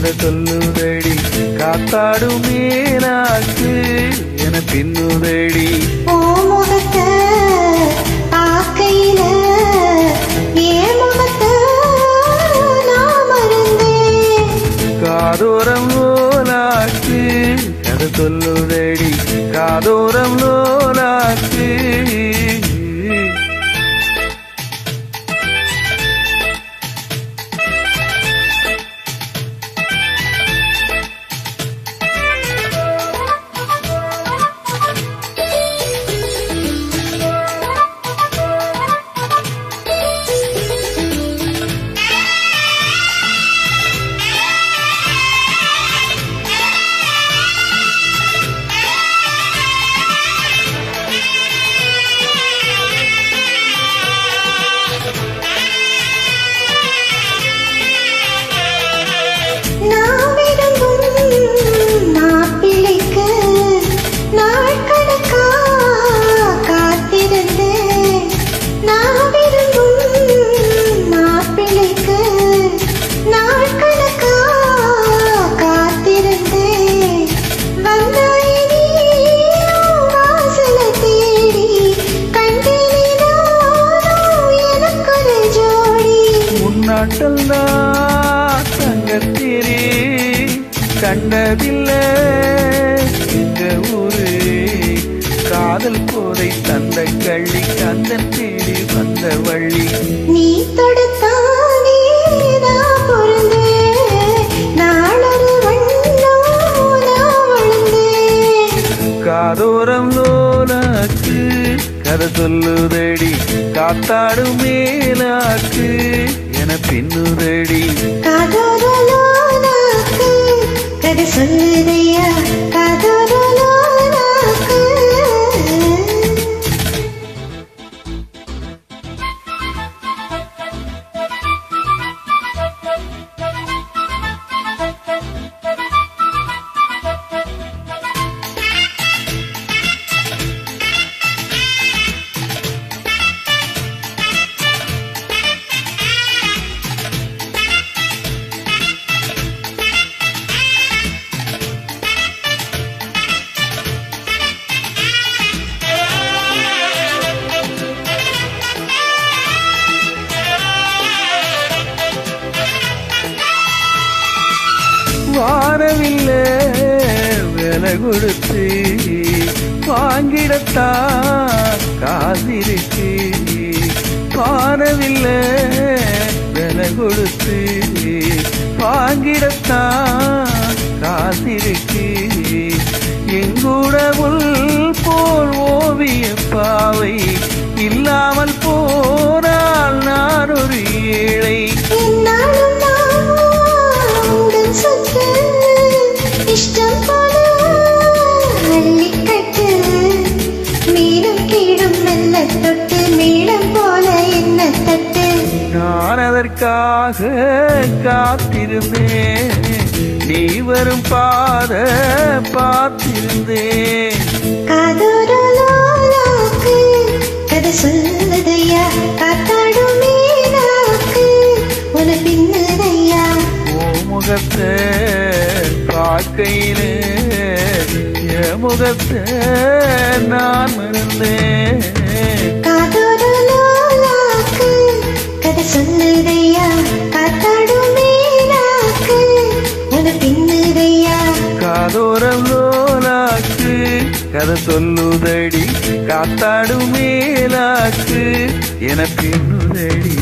கதை சொல்லுதடி. காத்தாடும் மீனாக்கு என பின்னுதடி காதோரம் நூலாக்கு கதை சொல்லுதடி. காதோரம் நான் தங்கத்திரி கண்டதில்லை. எங்க ஊரு காதல் போதை தந்த கள்ளி கந்தன் தேடி வந்த வள்ளி. நீ தொடுத்தானே காதோரம் லோலாக்கு கதை சொல்லுதடி காத்தாடும் மேலாக்கு. என பின்னுரடி கதை சொல்லுதையா விலை கொடுத்து வாங்கிடத்தா காதிருக்கு. பாரவில்லை விலை கொடுத்து வாங்கிடத்தான் போல என்ன தட்டு? நான் அதற்காக காத்திருந்தேன். நீ வரும் பாத பார்த்திருந்தேன். கதை சொல்லுதையா? காத்தாடும் உன பின்னுதையா? ஓ முகத்தை பார்க்கையிலே முகத்தை நான் மறந்தேன். காதோரம் லோலாக்கு கதை சொல்லுதடி காத்தாடும் மேலாக்கு. என பின்னுதடி